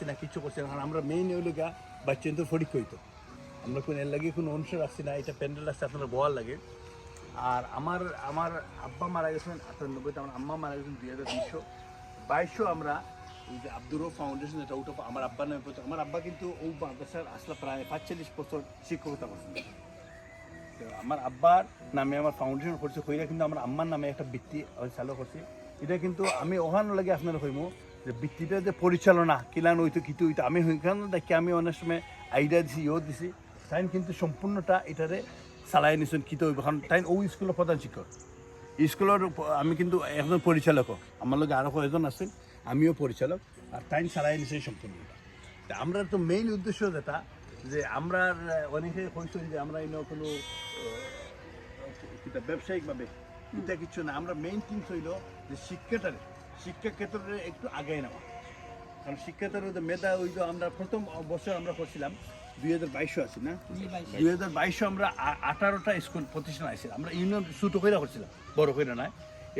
রাখছি না, কিছু করছি না। আমরা মেইন হইল গা বাচ্চাদের ফরিক হইতো। আমরা কোনো এর লাগে কোনো অনুষ্ঠান রাখছি না, এটা প্যান্ডেল রাখছি আপনার বয়ার লাগে। আর আমার আমার আব্বা মারা গেছেন আটানব্বইতে, আমার আম্মা মারা গেছেন দুই হাজার বিশশো বাইশশো আমরা ওই যে আব্দুর ফাউন্ডেশন এটা ওটা আমার আব্বার নামে পড়তো। আমার আব্বা কিন্তু ও মাদ্রাসার আসলে প্রায় পাঁচচল্লিশ বছর শিক্ষকতা করছেন আমার আব্বার নামে আমার ফাউন্ডেশন করছে, কইরা কিন্তু আমার আম্মার নামে একটা বৃত্তি চালু করছি। এটা কিন্তু আমি ওখানে লাগে আপনার হইমু যে বৃত্তিটা যে পরিচালনা কিলান হইতো কিতু হইতো, আমি ওইখানে দেখি আমি অনেক সময় আইডিয়া দিছি, ইও দিছি। তাই কিন্তু সম্পূর্ণটা এটারে চালাই নিছেন কিতো কারণ তাই ও স্কুলের প্রধান শিক্ষক। স্কুলের আমি কিন্তু একজন পরিচালক আমার লগে আরও কয়েকজন আছে আমিও পরিচালক আর তাই চালাই নিছে সম্পূর্ণটা আমরা তো মেইন উদ্দেশ্য যেটা, যে আমরা অনেকে কইছেন যে আমরা এনে কোনো ব্যবসায়িকভাবে এটা কিছু না। আমরা মেইন থিংস হইল যে শিক্ষাটারে শিক্ষা ক্ষেত্রে একটু আগায় নেওয়া। কারণ যে মেধা ওই যে আমরা প্রথম বছর আমরা করছিলাম দুই হাজার বাইশশো আছি না? দুই হাজার বাইশশো। আমরা আঠারোটা স্কুল প্রতিষ্ঠান আসছিলাম আমরা ইউনিয়ন ছোটো করে করছিলাম বড় করে নয়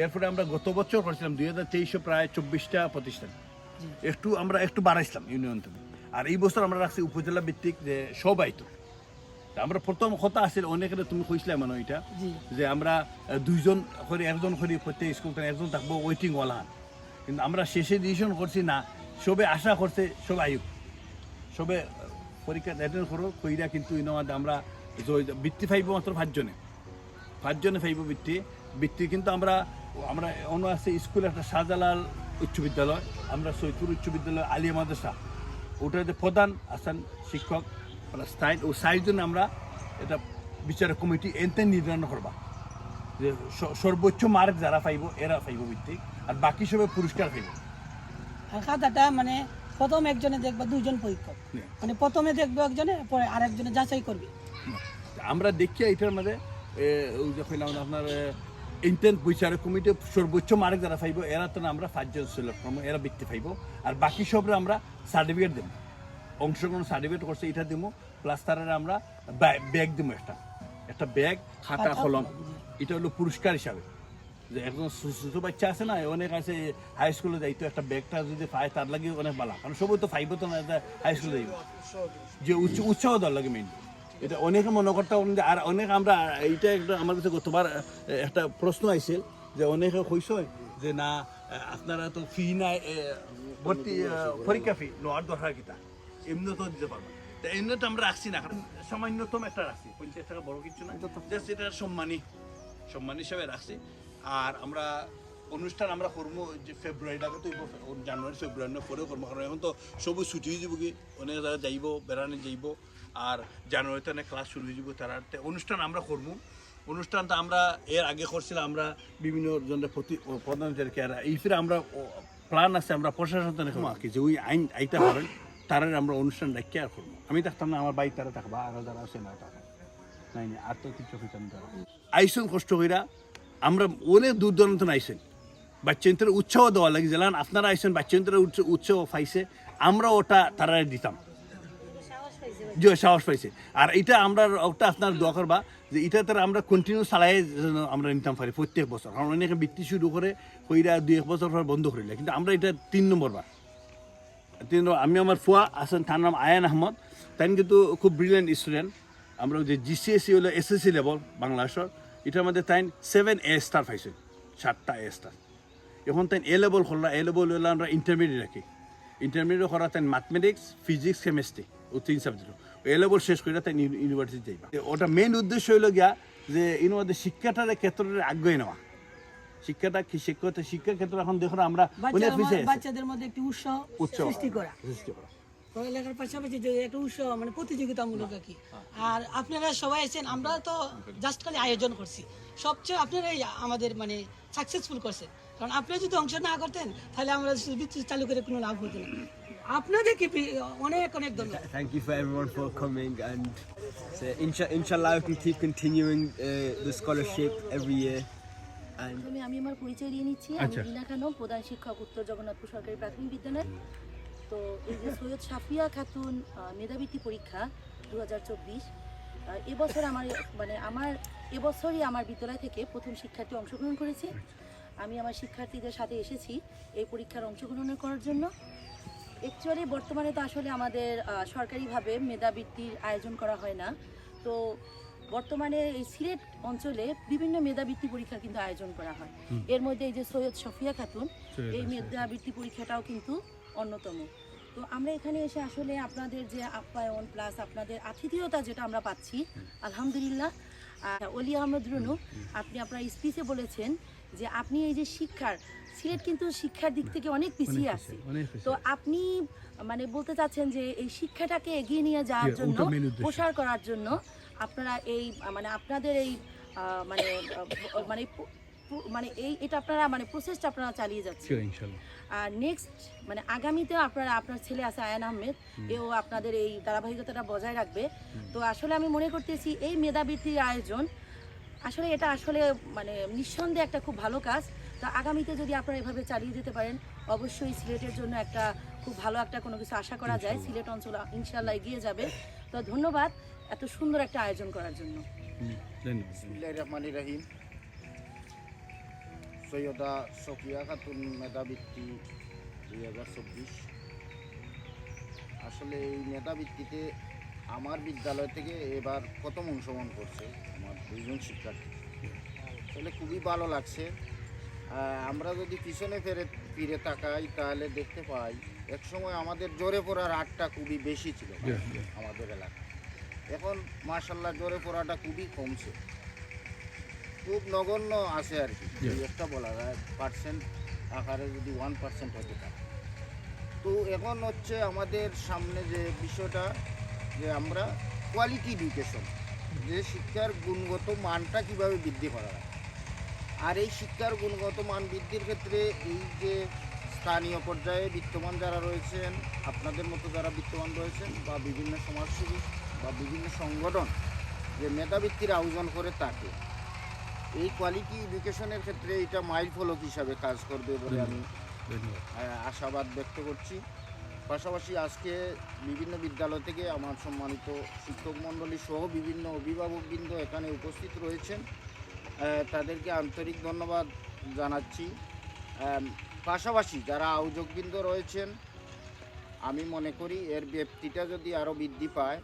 এরপরে আমরা গত বছর করছিলাম দুই হাজার তেইশশো প্রায় চব্বিশটা প্রতিষ্ঠান। একটু আমরা একটু বাড়াইছিলাম ইউনিয়ন থেকে। আর এই বছর আমরা রাখছি উপজেলা ভিত্তিক যে সবাই তো। আমরা প্রথম কথা আছিল অনেকের তুমি কইছিলে মানে এটা যে আমরা দুইজন করে একজন করে প্রত্যেক স্কুল থেকে একজন থাকব ওয়েটিং ওয়ালা কিন্তু আমরা শেষে ডিসিশন করছি না, সবে আশা করছে, সব আয়ুক। সবে পরীক্ষা অ্যাটেন্ড করো, কইরা কিন্তু ইনোয়াদে আমরা বৃত্তি পাইব মাত্র পাঁচজনে। পাঁচজনে পাইব বৃত্তি। বৃত্তি কিন্তু আমরা আমরা অন্য আছে স্কুল একটা শাহজালাল উচ্চ বিদ্যালয়, আমরা সৈতুর উচ্চ বিদ্যালয়, আলিয়া মাদ্রাসা। ওটাতে প্রধান আছেন শিক্ষক স্থায়ী, ও সাইজন আমরা এটা বিচার কমিটি এনতে নির্ধারণ করবা। যে সর্বোচ্চ মার্ক যারা পাইব, এরা পাইব ভিত্তিক আর বাকি সবে পুরস্কার আর খাতাটা মানে প্রথম একজনে দেখবে দুইজন পরীক্ষক। মানে প্রথমে দেখবে একজনে পরে আর একজনে যাচাই করবে। আমরা দেখি এটার মধ্যে এ, ওই যে কইলাম আপনার ইন্টেন্ট বিচারক কমিটি সর্বোচ্চ মার্ক যারা পাইব এরা তো আমরা পাঁচজন সিলেক্ট করব এরা বৃত্তি পাইব। আর বাকি সবরে আমরা সার্টিফিকেট দেবো। অংশগ্রহণ সার্টিফিকেট করছে এটা দিব প্লাস তারা আমরা ব্যাগ দিব একটা। একটা ব্যাগ খাতা, কলম। এটা হলো পুরস্কার হিসাবে। যে একজন ছো- ছোট বাচ্চা আছে না অনেক আছে হাই স্কুলে যাইতো একটা ব্যাগটা যদি পায় তার লাগে অনেক ভালো কারণ সবই তো ফাইভ তো না হাই স্কুলে যাইব। যে উচ্চ উৎসাহ দেওয়ার লাগে মেইন এটা অনেকে মনে করতে আর অনেক আমরা এইটা একটা আমার কাছে গতবার একটা প্রশ্ন আইছিল যে অনেকে কইস যে না আপনারা তো ফি নাই ভর্তি পরীক্ষা ফি নেওয়ার দরকার কিতা? এমনি তো দিতে পারব তা এমনি তো আমরা রাখছি না কারণ সামান্যতম একটা রাখছি পঞ্চাশ টাকা বড় কিছু না জাস্ট এটা সম্মানী সম্মান হিসাবে রাখছি। আর আমরা অনুষ্ঠান আমরা করব যে ফেব্রুয়ারির আগে তো জানুয়ারি ফেব্রুয়ারি পরেও করব কারণ এখন তো সবু ছুটি হয়ে যাব কি? অনেক জায়গায় যাইব বেড়ানে যাইব। আর জানুয়ারিতে অনেক ক্লাস শুরু হয়ে যাব তারা অনুষ্ঠান আমরা করব অনুষ্ঠানটা আমরা এর আগে করছিলাম আমরা বিভিন্ন জনের প্রতি প্রধানমন্ত্রীকে এই ফিরে আমরা প্ল্যান আছে আমরা প্রশাসন কি যে ওই আইন, আইতে পারেন তারা আমরা অনুষ্ঠান রাখি আর করব আমি থাকতাম না আমার বাইক তারা থাকবা, আর যারা আছে না থাকবা নাই আর তো কিছু আইসন কষ্ট কইরা আমরা অনেক দূর দূরান্ত আইসেন। বাচ্চাদের উৎসাহ দেওয়া লাগে, যেলান আপনারা আইসেন, বাচ্চাদের উৎসাহ পাইছে, আমরা ওটা তারা দিতাম। যে সাহস পাইছে। আর এটা আমরা, ওটা আপনার দোয়া করবা যে এটা তারা আমরা কন্টিনিউ চালাই যেন আমরা নিতাম পারি প্রত্যেক বছর। কারণ অনেকে বৃত্তি শুরু করে, কইরা দুই এক বছর পর বন্ধ করিলে। কিন্তু আমরা এটা তিন নম্বর বার। তিন আমি আমার ফুয়া আছেন, তার নাম আয়ান আহমদ। তাই কিন্তু খুব ব্রিলিয়েন্ট স্টুডেন্ট আমরা যে জিসিএসসি হলো এসএসসি লেভেল বাংলাদেশের এটার মধ্যে তাই সেভেন এ স্টার পাইছে সাতটা এ স্টার এখন তাই এ লেভেল করলা এ লেভেল হলে আমরা ইন্টারমিডিয়েট রাখি। ইন্টারমিডিয়েট করা তাই ম্যাথমেটিক্স ফিজিক্স কেমিস্ট্রি ও তিন সাবজেক্ট এ লেভেল শেষ করে তাই ইউনিভার্সিটি যাইবা। ওটা মেইন উদ্দেশ্য হইল গিয়া যে ইন মধ্যে শিক্ষাটার ক্ষেত্রে আগ্রহী নেওয়া। শিক্ষাটা কি শিক্ষা? শিক্ষা ক্ষেত্রে এখন দেখো আমরা বাচ্চাদের মধ্যে- একটি উৎসাহ সৃষ্টি করা। সৃষ্টি করা। পড়ালেখার পাশাপাশি যে একটা উৎসাহ মানে প্রতিযোগিতামূলক আর কি। আর আপনারা সবাই আছেন আমরা তো জাস্ট খালি আয়োজন করছি। সবচেয়ে আপনারাই আমাদের মানে সাকসেসফুল করছেন। কারণ আপনারা যদি অংশ না করতেন তাহলে আমরা বিদ্যুৎ চালু করে কোনো লাভ হতো না। আপনাদেরকে অনেক অনেক ধন্যবাদ। Thank you for everyone for coming and so insha- inshallah we can keep continuing uh, the scholarship every year and আমি আমার পরিচয় দিয়ে নিচ্ছি। আমি রিনা খানম প্রধান শিক্ষক উত্তর জগন্নাথপুর সরকারি প্রাথমিক বিদ্যালয়। তো এই যে সৈয়দ সাফিয়া খাতুন মেধাবৃত্তি পরীক্ষা দু হাজার চব্বিশ এবছর আমার মানে আমার এবছরই আমার বিদ্যালয় থেকে প্রথম শিক্ষার্থী অংশগ্রহণ করেছে। আমি আমার শিক্ষার্থীদের সাথে এসেছি এই পরীক্ষার অংশগ্রহণ করার জন্য। অ্যাকচুয়ালি বর্তমানে তো আসলে আমাদের সরকারিভাবে মেধাবৃত্তির আয়োজন করা হয় না। তো বর্তমানে এই সিলেট অঞ্চলে বিভিন্ন মেধাবৃত্তি পরীক্ষা কিন্তু আয়োজন করা হয়। এর মধ্যে এই যে সৈয়দ সফিয়া খাতুন এই মেধাবৃত্তি পরীক্ষাটাও কিন্তু অন্যতম। তো আমরা এখানে এসে আসলে আপনাদের যে আপ্যায়ন প্লাস আপনাদের আতিথেয়তা যেটা আমরা পাচ্ছি আলহামদুলিল্লাহ। আর অলি আহমদ রুনু আপনি আপনার স্পিচে বলেছেন যে আপনি এই যে শিক্ষার সিলেট কিন্তু শিক্ষার দিক থেকে অনেক পিছিয়ে আছে। তো আপনি মানে বলতে চাচ্ছেন যে এই শিক্ষাটাকে এগিয়ে নিয়ে যাওয়ার জন্য প্রসার করার জন্য আপনারা এই মানে আপনাদের এই মানে মানে মানে এই এটা আপনারা মানে প্রসেসটা আপনারা চালিয়ে যাচ্ছেন। আর নেক্সট মানে আগামীতে আপনারা আপনার ছেলে আছে আয়ান আহমেদ এও আপনাদের এই ধারাবাহিকতাটা বজায় রাখবে। তো আসলে আমি মনে করতেছি এই মেধাবৃত্তির আয়োজন আসলে এটা আসলে মানে নিঃসন্দেহে একটা খুব ভালো কাজ। তো আগামীতে যদি আপনারা এভাবে চালিয়ে যেতে পারেন অবশ্যই সিলেটের জন্য একটা খুব ভালো একটা কোনো কিছু আশা করা যায়। সিলেট অঞ্চল ইনশাল্লাহ এগিয়ে যাবে। তো ধন্যবাদ এত সুন্দর একটা আয়োজন করার জন্য। বিসমিল্লাহির রহমানির রহিম। সৈয়দা সফিয়া খাতুন মেধাবৃত্তি দুই হাজার চব্বিশ। আসলে এই মেধাবৃত্তিতে আমার বিদ্যালয় থেকে এবার প্রথম অংশগ্রহণ করছে আমার দুইজন শিক্ষার্থী। তাহলে খুবই ভালো লাগছে। আমরা যদি পিছনে ফেরে ফিরে তাকাই তাহলে দেখতে পাই একসময় আমাদের জোরে পড়ার হারটা খুবই বেশি ছিল আমাদের এলাকায়। এখন মার্শাল্লাহ জোরে পড়াটা খুবই কমছে। খুব নগণ্য আছে আর কি। একটা বলা যায় পার্সেন্ট আকারে যদি ওয়ান পার্সেন্ট হতে পারে। তো এখন হচ্ছে আমাদের সামনে যে বিষয়টা যে আমরা কোয়ালিটি এডুকেশন যে শিক্ষার গুণগত মানটা কীভাবে বৃদ্ধি করা যায়। আর এই শিক্ষার গুণগত মান বৃদ্ধির ক্ষেত্রে এই যে স্থানীয় পর্যায়ে বিত্তমান যারা রয়েছেন আপনাদের মতো যারা বিত্তমান রয়েছেন বা বিভিন্ন সমাজসেবী বা বিভিন্ন সংগঠন যে মেধাবৃত্তির আয়োজন করে থাকে এই কোয়ালিটি এডুকেশনের ক্ষেত্রে এটা মাইল ফলক হিসাবে কাজ করবে বলে আমি আশাবাদ ব্যক্ত করছি। পাশাপাশি আজকে বিভিন্ন বিদ্যালয় থেকে আমার সম্মানিত শিক্ষক মণ্ডলী সহ বিভিন্ন অভিভাবকবৃন্দ এখানে উপস্থিত রয়েছেন। তাদেরকে আন্তরিক ধন্যবাদ জানাচ্ছি। পাশাপাশি যারা আয়োজকবৃন্দ রয়েছেন আমি মনে করি এর ব্যক্তিটা যদি আরও বৃদ্ধি পায়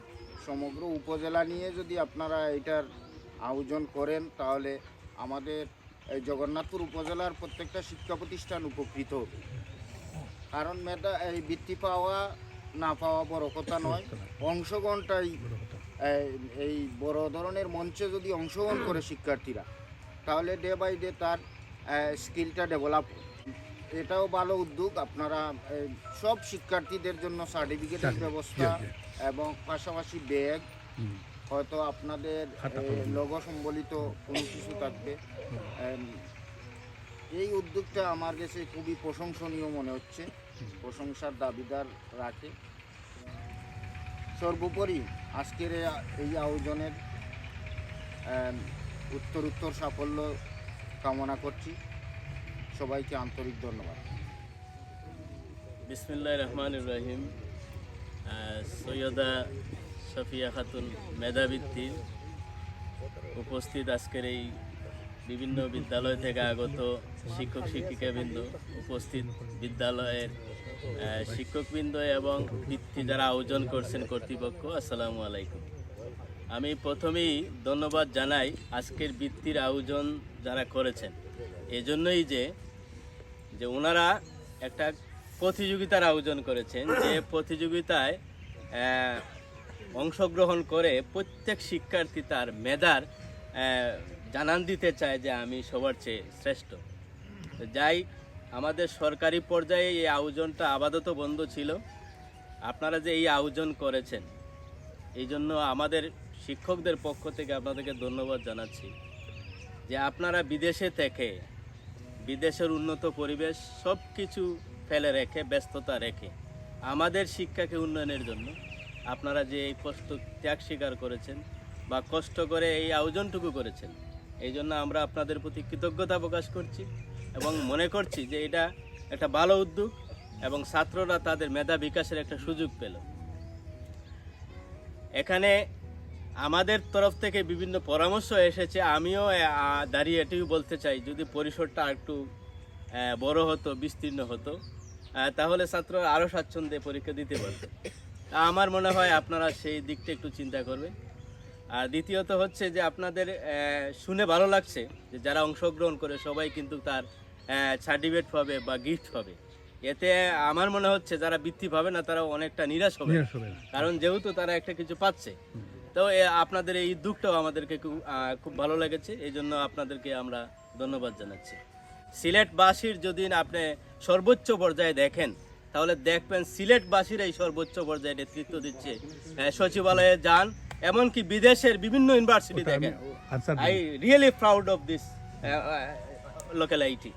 সমগ্র উপজেলা নিয়ে যদি আপনারা এটার আয়োজন করেন তাহলে আমাদের এই জগন্নাথপুর উপজেলার প্রত্যেকটা শিক্ষা প্রতিষ্ঠান উপকৃত। হবে কারণ মেধা এই বৃত্তি পাওয়া না পাওয়া বড় কথা নয়। অংশগ্রহণটাই এই- এই বড় ধরনের মঞ্চে যদি অংশগ্রহণ করে শিক্ষার্থীরা তাহলে ডে বাই ডে তার স্কিলটা ডেভেলপ এটাও ভালো উদ্যোগ। আপনারা সব শিক্ষার্থীদের জন্য সার্টিফিকেটের ব্যবস্থা এবং পাশাপাশি ব্যাগ হয়তো আপনাদের লোগো সম্বলিত কোনো কিছু থাকবে। এই উদ্যোগটা আমার কাছে খুবই প্রশংসনীয় মনে হচ্ছে। প্রশংসার দাবিদার রাখে। সর্বোপরি আজকের এই আয়োজনের এম, উত্তরোত্তর সাফল্য কামনা করছি। সবাইকে আন্তরিক ধন্যবাদ। বিসমিল্লাহ রহমান রহিম। সৈয়দা সফিয়া খাতুন মেধাবৃত্তির উপস্থিত আজকের এই বিভিন্ন বিদ্যালয় থেকে আগত শিক্ষক শিক্ষিকাবৃন্দ উপস্থিত বিদ্যালয়ের শিক্ষকবৃন্দ এবং বৃত্তি যারা আয়োজন করছেন কর্তৃপক্ষ, আসসালামু আলাইকুম। আমি প্রথমেই ধন্যবাদ জানাই আজকের বৃত্তির আয়োজন যারা করেছেন। এজন্যই যে যে ওনারা একটা প্রতিযোগিতার আয়োজন করেছেন, যে প্রতিযোগিতায় অংশগ্রহণ করে প্রত্যেক শিক্ষার্থী তার মেধার জানান দিতে চায় যে আমি সবার চেয়ে শ্রেষ্ঠ। যাই, আমাদের সরকারি পর্যায়ে এই আয়োজনটা আপাতত বন্ধ ছিল। আপনারা যে এই আয়োজন করেছেন, এই জন্য আমাদের শিক্ষকদের পক্ষ থেকে আপনাদেরকে ধন্যবাদ জানাচ্ছি। যে আপনারা বিদেশে থেকে, বিদেশের উন্নত পরিবেশ সব কিছু ফেলে রেখে, ব্যস্ততা রেখে আমাদের শিক্ষাকে উন্নয়নের জন্য আপনারা যে এই কষ্ট ত্যাগ স্বীকার করেছেন বা কষ্ট করে এই আয়োজনটুকু করেছেন, এই জন্য আমরা আপনাদের প্রতি কৃতজ্ঞতা প্রকাশ করছি এবং মনে করছি যে এটা একটা ভালো উদ্যোগ এবং ছাত্ররা তাদের মেধা বিকাশের একটা সুযোগ পেল। এখানে আমাদের তরফ থেকে বিভিন্ন পরামর্শ এসেছে। আমিও দাঁড়িয়ে এটিও বলতে চাই, যদি পরিসরটা একটু বড় হতো, বিস্তীর্ণ হতো তাহলে ছাত্ররা আরও স্বাচ্ছন্দ্যে পরীক্ষা দিতে পারত। আমার মনে হয় আপনারা সেই দিকটা একটু চিন্তা করবেন। আর দ্বিতীয়ত হচ্ছে যে আপনাদের শুনে ভালো লাগছে যে যারা অংশগ্রহণ করে সবাই কিন্তু তার সার্টিফিকেট পাবে বা গিফট পাবে। এতে আমার মনে হচ্ছে যারা বৃত্তি পাবে না তারা অনেকটা নিরাশ হবে। কারণ যেহেতু তারা একটা কিছু পাচ্ছে। তো আপনাদের এই উদ্যোগটাও আমাদেরকে খুব খুব ভালো লেগেছে। এই জন্য আপনাদেরকে আমরা ধন্যবাদ জানাচ্ছি। সিলেটবাসীর যদি আপনি সর্বোচ্চ পর্যায়ে দেখেন তাহলে দেখবেন সিলেটবাসীর এই সর্বোচ্চ পর্যায়ে নেতৃত্ব দিচ্ছে। সচিবালয়ে যান এমনকি বিদেশের বিভিন্ন ইউনিভার্সিটি দেখেন। I really proud of this locality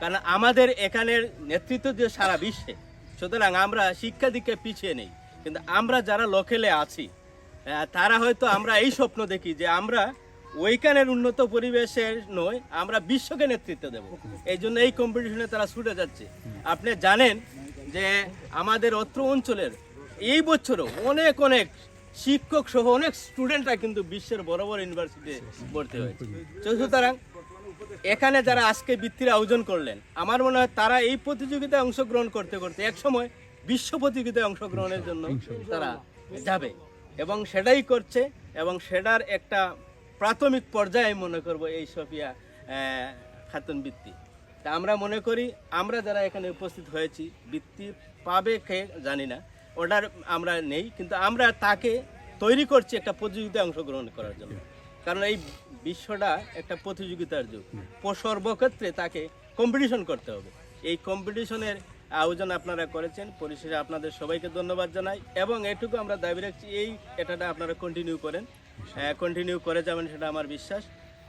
কারণ আমাদের এখানের নেতৃত্ব দিয়ে সারা বিশ্বে। সুতরাং আমরা শিক্ষা দিকে পিছিয়ে নেই। কিন্তু আমরা যারা লোকেলে আছি তারা হয়তো আমরা এই স্বপ্ন দেখি যে আমরা ওইখানের উন্নত পরিবেশের নয় আমরা বিশ্বকে নেতৃত্ব দেব। এই জন্য এই কম্পিটিশনে তারা ছুটে যাচ্ছে। আপনি জানেন যে আমাদের অত্র অঞ্চলের এই বছরও অনেক অনেক শিক্ষক সহ অনেক স্টুডেন্টরা কিন্তু বিশ্বের বড় বড় ইউনিভার্সিটিতে ভর্তি হয়েছে। সুতরাং এখানে যারা আজকে বৃত্তির আয়োজন করলেন, আমার মনে হয় তারা এই প্রতিযোগিতায় অংশগ্রহণ করতে করতে এক সময় বিশ্ব প্রতিযোগিতায় অংশগ্রহণের জন্য তারা যাবে এবং সেটাই করছে এবং সেটার একটা প্রাথমিক পর্যায়ে মনে করব এই সফিয়া খাতুন বৃত্তি। তা আমরা মনে করি আমরা যারা এখানে উপস্থিত হয়েছি বৃত্তি পাবে কে জানি না ওটার আমরা নেই কিন্তু আমরা তাকে তৈরি করছি একটা প্রতিযোগিতায় অংশগ্রহণ করার জন্য। কারণ এই বিশ্বটা একটা প্রতিযোগিতার যুগ। সর্বক্ষেত্রে তাকে কম্পিটিশন করতে হবে। এই কম্পিটিশনের আয়োজন আপনারা করেছেন পরিশেষে আপনাদের সবাইকে ধন্যবাদ জানাই এবং এটুকু আমরা দাবি রাখছি এই এটাটা আপনারা কন্টিনিউ করেন। কন্টিনিউ করে যাবেন সেটা আমার বিশ্বাস।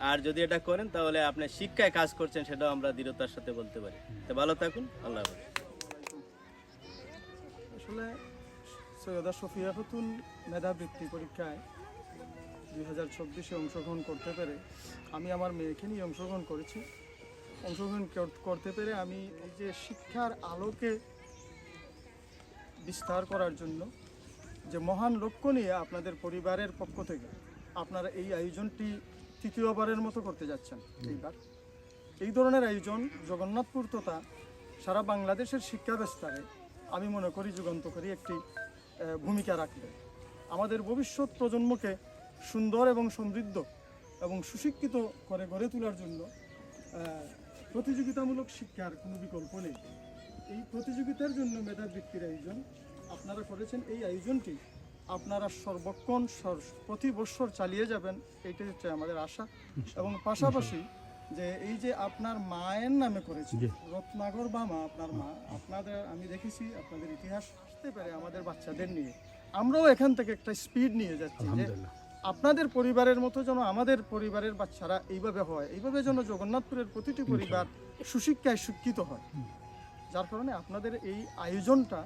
আর যদি এটা করেন, তাহলে আপনি শিক্ষায় কাজ করছেন, সেটাও আমরা দৃঢ়তার সাথে বলতে পারি। তো ভালো থাকুন, আল্লাহ আসলে সৈয়দা সফিয়া খাতুন মেধাবৃত্তি পরীক্ষায় দুই হাজার চব্বিশে অংশগ্রহণ করতে পেরে আমি আমার মেয়েকে নিয়ে অংশগ্রহণ করেছি। অংশগ্রহণ করতে পেরে আমি এই যে শিক্ষার আলোকে বিস্তার করার জন্য যে মহান লক্ষ্য নিয়ে আপনাদের পরিবারের পক্ষ থেকে আপনারা এই আয়োজনটি তৃতীয়বারের মতো করতে যাচ্ছেন এইবার। এই ধরনের আয়োজন জগন্নাথপুর তথা সারা বাংলাদেশের শিক্ষা বিস্তারে আমি মনে করি যুগান্তকারী একটি ভূমিকা রাখবে। আমাদের ভবিষ্যৎ প্রজন্মকে সুন্দর এবং সমৃদ্ধ এবং সুশিক্ষিত করে গড়ে তোলার জন্য প্রতিযোগিতামূলক শিক্ষার কোনো বিকল্প নেই। এই প্রতিযোগিতার জন্য মেধাবৃত্তির আয়োজন আপনারা করেছেন। এই আয়োজনটি আপনারা সর্বক্ষণ সর- প্রতি বছর চালিয়ে যাবেন এইটাই হচ্ছে আমাদের আশা। এবং পাশাপাশি যে এই যে আপনার মায়ের নামে করেছে রত্নাগর বা মা আপনার মা আপনাদের আমি দেখেছি আপনাদের ইতিহাস আসতে পারে আমাদের বাচ্চাদের নিয়ে। আমরাও এখান থেকে একটা স্পিড নিয়ে যাচ্ছি যে আপনাদের পরিবারের মতো যেন আমাদের পরিবারের বাচ্চারা এইভাবে হয় এইভাবে যেন জগন্নাথপুরের প্রতিটি পরিবার সুশিক্ষায় শিক্ষিত হয়। যার কারণে আপনাদের এই আয়োজনটা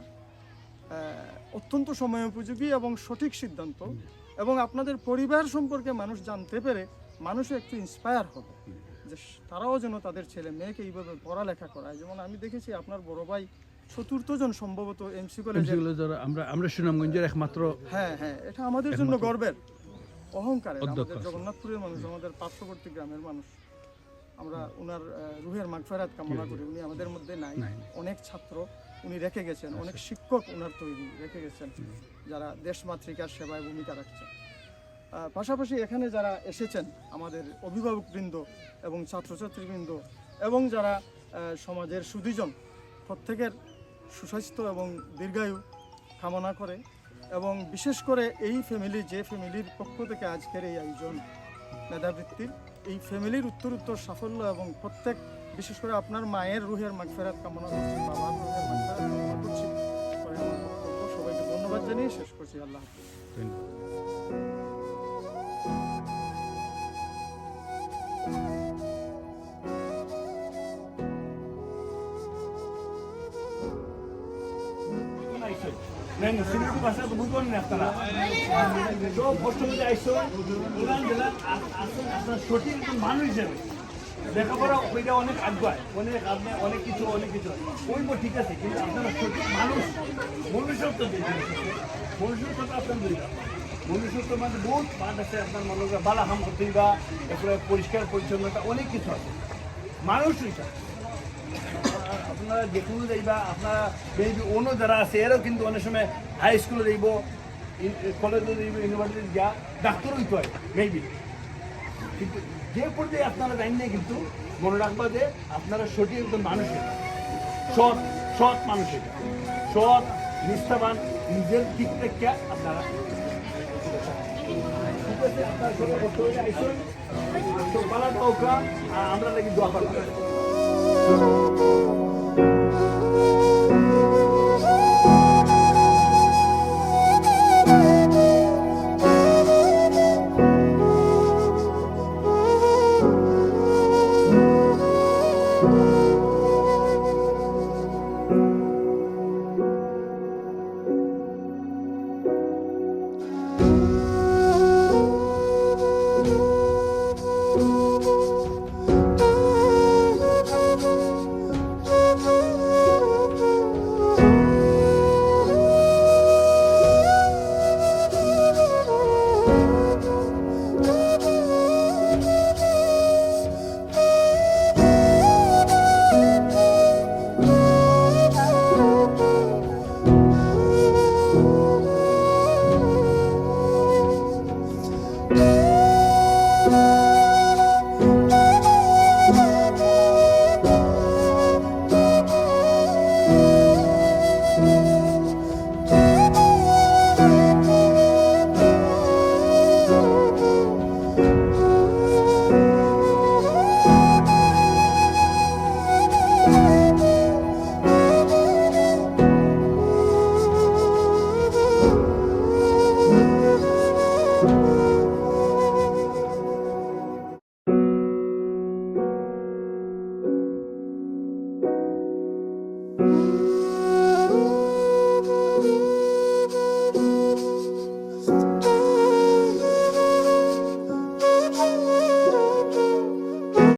অত্যন্ত সময় উপযোগী এবং সঠিক সিদ্ধান্ত এবং আপনাদের পরিবার সম্পর্কে মানুষ জানতে পেরে মানুষও একটু ইন্সপায়ার হবে যে তারাও যেন তাদের ছেলে মেয়েকে এইভাবে পড়ালেখা করায়। যেমন আমি দেখেছি আপনার বড় ভাই চতুর্থ জন সম্ভবত এমসি কলেজের আমরা আমরা সুনামগঞ্জের একমাত্র হ্যাঁ হ্যাঁ এটা আমাদের জন্য গর্বের। আমাদের জগন্নাথপুরের মানুষ আমাদের পার্শ্ববর্তী গ্রামের মানুষ। আমরা ওনার রুহের মাগফেরাত কামনা করি। উনি আমাদের মধ্যে নাই। অনেক ছাত্র। উনি রেখে গেছেন। অনেক শিক্ষক ওনার তৈরি রেখে গেছেন। যারা দেশমাতৃকার সেবায় ভূমিকা রাখছেন। পাশাপাশি এখানে যারা এসেছেন আমাদের অভিভাবকবৃন্দ এবং ছাত্রছাত্রীবৃন্দ এবং যারা সমাজের সুদীজন প্রত্যেকের সুস্বাস্থ্য এবং দীর্ঘায়ু কামনা করে এবং বিশেষ করে এই ফ্যামিলি যে ফ্যামিলির পক্ষ থেকে আজকের এই আয়োজন মেধাবৃত্তির এই ফ্যামিলির উত্তর উত্তর সাফল্য এবং প্রত্যেক বিশেষ করে আপনার মায়ের রুহের মাগফেরাত কামনা করছি, বাবার রুহের মাগফেরাত কামনা করছি। সবাইকে ধন্যবাদ জানিয়ে শেষ করছি, আল্লাহ সঠিক মানুষ হিসেবে লেখাপড়া ওইটা অনেক আগ্রহ অনেক আপনার অনেক কিছু অনেক কিছু। ওই ঠিক আছে কিন্তু আপনারা সঠিক মানুষ মনুষ্যত্ব আছে, মনুষ্যত্বটা আপনার দুইটা মনুষ্যত্ব মানে বহুত পাঠ আছে আপনার মনে করেন বালা হাম করতে বা এরপরে পরিষ্কার পরিচ্ছন্নতা অনেক কিছু আছে। মানুষ ওইটা আপনারা যে কোনো যাইবা আপনারা মেবি অন্য যারা আছে এরাও কিন্তু অনেক সময় হাই স্কুলে যাইব কলেজে যাইব ইউনিভার্সিটি যা ডাক্তার হইতে হয় মেবি কিন্তু যে পর্যায়ে আপনারা জানেন কিন্তু, মনে রাখবা যে আপনারা সঠিক একজন মানুষ। সৎ সৎ মানুষ সৎ, নিষ্ঠাবান, নিজের দিক থেকে আপনারা আমরা নাকি দোয়া করব